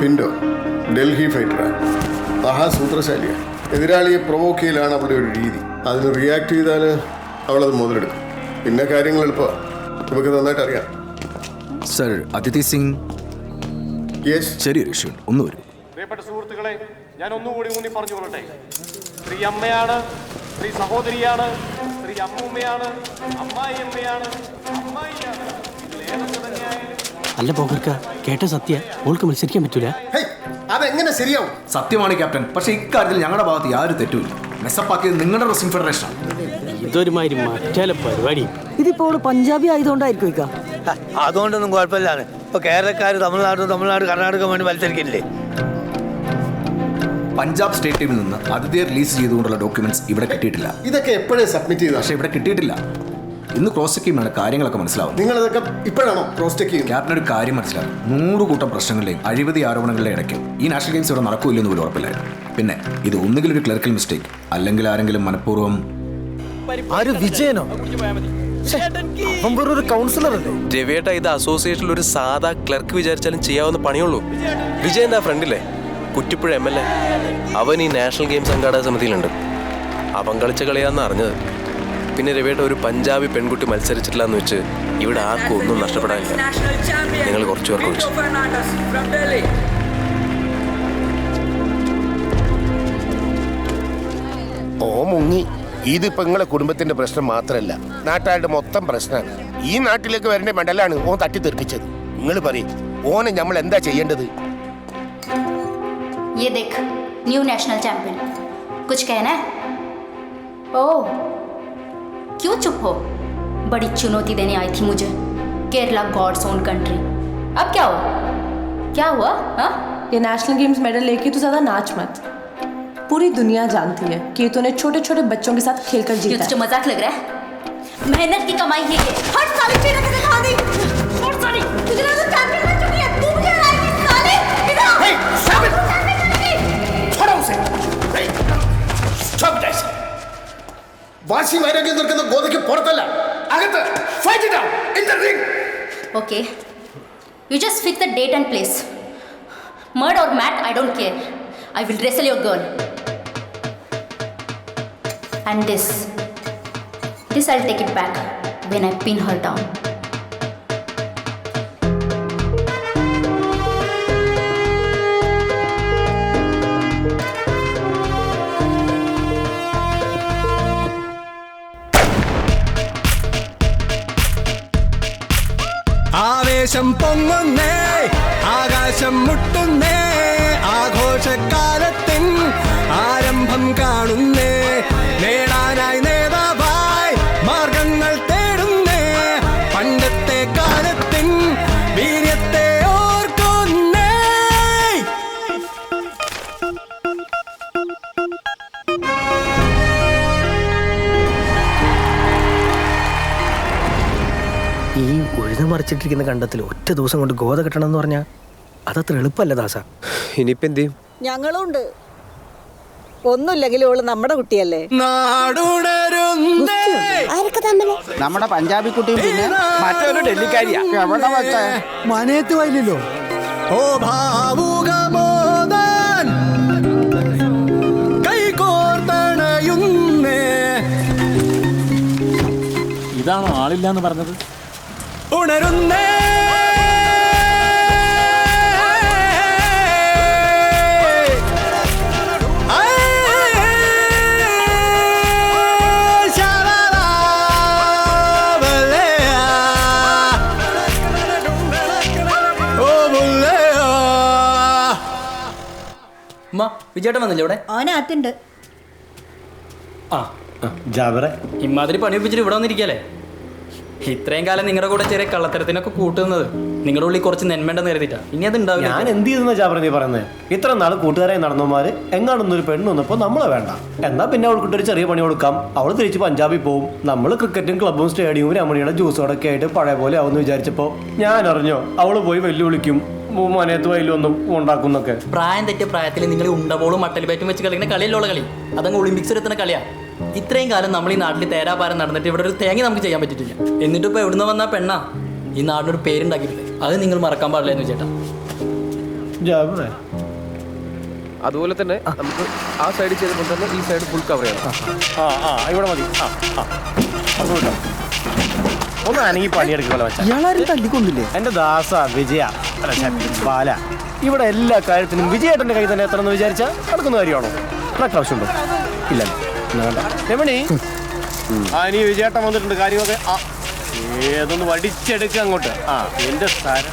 പിൻഡോ ഡൽഹി ഫൈറ്ററാണ് മഹാസൂത്രശാലിയാണ് എതിരാളിയെ പ്രൊവോക്ക് ചെയ്യലാണ് അവളുടെ ഒരു രീതി. അതിന് റിയാക്ട് ചെയ്താൽ അവളത് മുതലെടുക്കും. പിന്നെ കാര്യങ്ങൾ എളുപ്പമാണ് നമുക്ക് നന്നായിട്ട് അറിയാം. സർ അതിഥി സിംഗ്. യെസ് ശരി ഋഷി ഒന്ന് വരും. പ്രിയപ്പെട്ട സുഹൃത്തുക്കളെ ഞാൻ ഒന്നുകൂടി ഊന്നി പറഞ്ഞു കൊള്ളട്ടെ സ്ത്രീ അമ്മയാണ് സ്ത്രീ സഹോദരിയാണ് സ്ത്രീ അമ്മൂമ്മയാണ് അമ്മായി അമ്മയാണ് അമ്മായിയാണ് ഇതിലേതൊക്കെ തന്നെയായാലും അല്ല പോകർക്ക കേട്ട സത്യ ഓൾക്ക് മത്സരിക്കാൻ പറ്റൂല. അതെങ്ങനെ ശരിയാവും? സത്യമാണ് ക്യാപ്റ്റൻ. പക്ഷേ ഇക്കാര്യത്തിൽ ഞങ്ങളുടെ ഭാഗത്ത് യാതൊരു തെറ്റുമില്ല. മെസ്സപ്പാക്കിയത് നിങ്ങളുടെ റെസ്ലിംഗ് ഫെഡറേഷനാണ്. ഇതൊരുമാതിരി മറ്റാല പരിപാടി. ഇതിപ്പോൾ പഞ്ചാബി ആയതുകൊണ്ടായിരിക്കും ഇക്ക. അതുകൊണ്ടൊന്നും കുഴപ്പമില്ലാണ് ഇപ്പൊ കേരളക്കാർ തമിഴ്നാട് തമിഴ്നാട് കർണാടക വേണ്ടി മത്സരിക്കില്ലേ? പഞ്ചാബ് സ്റ്റേറ്റ് ടീമിൽ നിന്ന് അതിഥിയെ റിലീസ് ചെയ്തുകൊണ്ടുള്ള ഡോക്യുമെന്റ്സ് ഇവിടെ കിട്ടിയിട്ടില്ല. ഇതൊക്കെ എപ്പോഴേ സബ്മിറ്റ് ചെയ്തു പക്ഷേ ഇവിടെ കിട്ടിയിട്ടില്ല. ഇന്ന് ക്രോസ് ചെക്ക് ചെയ്യുമ്പോഴാണ് കാര്യങ്ങളൊക്കെ മനസ്സിലാവും നിങ്ങൾ ഇതൊക്കെ ഇപ്പോഴാണോ ക്രോസ് ചെക്ക് ചെയ്യുന്നത്? ക്യാപ്റ്റൻ ഒരു കാര്യം മനസ്സിലാവും നൂറ് കൂട്ടം പ്രശ്നങ്ങളുടെയും അഴിമതി ആരോപണങ്ങളുടെ ഇടയ്ക്ക് ഈ നാഷണൽ ഗെയിംസ് ഇവിടെ നടക്കൂല്ലെന്ന് പോലും ഉറപ്പില്ലായിരുന്നു. പിന്നെ ഇത് ഒന്നുകിൽ ഒരു ക്ലർക്കൽ മിസ്റ്റേക്ക് അല്ലെങ്കിൽ ആരെങ്കിലും മനഃപൂർവം ആര് വിജയനോ? ഒരു അല്ലേ? രവിയേട്ട ഇത് അസോസിയേഷനിൽ ഒരു സാധാ ക്ലർക്ക് വിചാരിച്ചാലും ചെയ്യാവുന്ന പണിയുള്ളൂ. വിജയന്റെ ആ ഫ്രണ്ടില്ലേ കുറ്റിപ്പുഴ എം എൽ എ അവൻ ഈ നാഷണൽ ഗെയിം സംഘാടക സമിതിയിലുണ്ട്. അവൻ കളിച്ച കളിയാന്ന് അറിഞ്ഞത്. പിന്നെ രവിയേട്ട ഒരു പഞ്ചാബി പെൺകുട്ടി മത്സരിച്ചിട്ടില്ല എന്ന് വെച്ച് ഇവിടെ ആർക്കും ഒന്നും നഷ്ടപ്പെടാനില്ല നിങ്ങൾ കുറച്ചു പേർക്ക് ഒഴിച്ചു ഓ മുങ്ങി ഇതിപ്പോ നിങ്ങളെ കുടുംബത്തിന്റെ പ്രശ്നം മാത്രമല്ല നാട്ടുകാരുടെ മൊത്തം പ്രശ്നമാണ് ഈ നാട്ടിലേക്ക് വരേണ്ട മെഡലാണ് ഓൻ തട്ടി തെറിപ്പിച്ചത് നിങ്ങൾ പറയും ഓനെ നമ്മൾ എന്താ ചെയ്യേണ്ടത് ये देख न्यू नेशनल चैंपियन कुछ कहना है ओह क्यों चुप हो? बड़ी चुनौती देने आई थी मुझे। Kerala God's own country. अब क्या हुआ? क्या हुआ? हाँ? ये नेशनल गेम्स मेडल लेके तो ज़्यादा नाच मत। पूरी दुनिया जानती है कि तूने छोटे छोटे बच्चों के साथ खेलकर ये जीता तुझे है। मज़ाक लग रहा है? मेहनत की कमाई है ये। हट साली हट साली तुझे the ring! Okay. You just fix the date and place. Mud or mat, I don't care. I will wrestle your girl. And this. This I'll take it back when I pin her down. ആവേശം പൊങ്ങുന്നേ ആകാശം മുട്ടുന്നേ ആഘോഷക്കാലത്തിൻ ആരംഭം കാണുന്നേ നേടാനായി ഈ ഉഴുത് മറിച്ചിട്ടിരിക്കുന്ന കണ്ടത്തിൽ ഒറ്റ ദിവസം കൊണ്ട് ഗോത കിട്ടണം എന്ന് പറഞ്ഞാ അതത്ര എളുപ്പമല്ല ദാസ. ഇനിയിപ്പോ എന്ത് ചെയ്യും? ഞങ്ങളുണ്ട്. ഒന്നുമില്ലെങ്കിലും ഓൾ നമ്മുടെ കുട്ടിയല്ലേ? നമ്മുടെ പഞ്ചാബി കുട്ടിയും പിന്നെ മറ്റൊരു ഡൽഹിക്കാരിയാ. എവിടെ വെച്ചേ മനയത്ത് വയലില്ലോ ഓ കൈകോർത്തണയുന്നേ. ഇതാണോ ആളില്ലാന്ന് പറഞ്ഞത്? ഉണരുന്നേ. വിജയേട്ടൻ വന്നില്ലേ ഇവിടെ? ഓനകത്തുണ്ട്. ആ ജാബറെ. ഇമാതിരി പണി ഒപ്പിച്ചിട്ട് ഇവിടെ വന്നിരിക്കല്ലേ? ഇത്രയും കാലം നിങ്ങളുടെ കൂടെ ചെറിയ കള്ളത്തരത്തിനൊക്കെ കൂട്ടുന്നത് നിങ്ങളുടെ ഉള്ളിൽ കുറച്ച് നെന്മേണ്ടെന്ന് കരുതിട്ടാ ഇനി അത് ഉണ്ടാവില്ല ഞാൻ എന്ത് ചെയ്തെന്ന് ജാബറ നീ പറയുന്നത് ഇത്ര നാൾ കൂട്ടുകാരായി നടന്നമാര് എങ്ങാണൊന്നൊരു പെണ്ണ് വന്നപ്പോ നമ്മളെ വേണ്ട. എന്നാ പിന്നെ അവൾക്കിട്ട് ഒരു ചെറിയ പണി കൊടുക്കാം. അവൾ തിരിച്ച് പഞ്ചാബിൽ പോവും. നമ്മൾ ക്രിക്കറ്റും ക്ലബും സ്റ്റേഡിയവും രമണിയുടെ ജ്യൂസോടൊക്കെ ആയിട്ട് പഴയ പോലെ ആവുമെന്ന് വിചാരിച്ചപ്പോ ഞാൻ അറിഞ്ഞോ അവൾ പോയി വെല്ലുവിളിക്കും. മനയത്ത് വയലൊന്നും ഉണ്ടാക്കുന്നൊക്കെ. പ്രായം തെറ്റിയ പ്രായത്തിൽ നിങ്ങൾ ഉണ്ടബോളും മട്ടൽ ബാറ്റും വെച്ച് കളിക്കുന്ന കളിയല്ലോ കളി? അതങ്ങ് ഒളിമ്പിക്സിൽ എത്തുന്ന കളിയാ. ഇത്രയും കാലം നമ്മൾ ഈ നാട്ടിൽ തേരാപാരം നടന്നിട്ട് ഇവിടെ ഒരു തേങ്ങ നമുക്ക് ചെയ്യാൻ പറ്റിയിട്ടില്ല. എന്നിട്ട് ഇപ്പോൾ എവിടുന്ന് വന്ന പെണ്ണ? ഈ നാടിനൊരു പേരുണ്ടാക്കിയിട്ടില്ലേ? അത് നിങ്ങൾ മറക്കാൻ പാടില്ല എന്ന് ചേട്ടാ. അതുപോലെ തന്നെ നമുക്ക് ആ സൈഡ് ചെയ്തപ്പോൾ തന്നെ ഈ സൈഡ് ഫുൾ കവർ ചെയ്യണം. ആ ആ ഇവിടെ മതി. ആ ആ. ഒന്ന് അനങ്ങി പണിയെടുക്കില്ലേ ഇയാളാരും തല്ലിക്കൊന്നില്ലേ? എന്റെ ദാസ വിജയ ബാല. ഇവിടെ എല്ലാ കാര്യത്തിനും വിജയേട്ടന്റെ കൈ തന്നെ എത്തണമെന്ന് വിചാരിച്ചാൽ നടക്കുന്ന കാര്യമാണോ? ആവശ്യമുണ്ടോ? ഇല്ലല്ലോ. എന്നാ. രമണി. ആ ഇനി വിജയേട്ടൻ വന്നിട്ടുണ്ട്. കാര്യമൊക്കെ. ആ ഏതൊന്ന് വടിച്ചെടുക്കുക അങ്ങോട്ട്. ആ എന്റെ സ്ഥലം.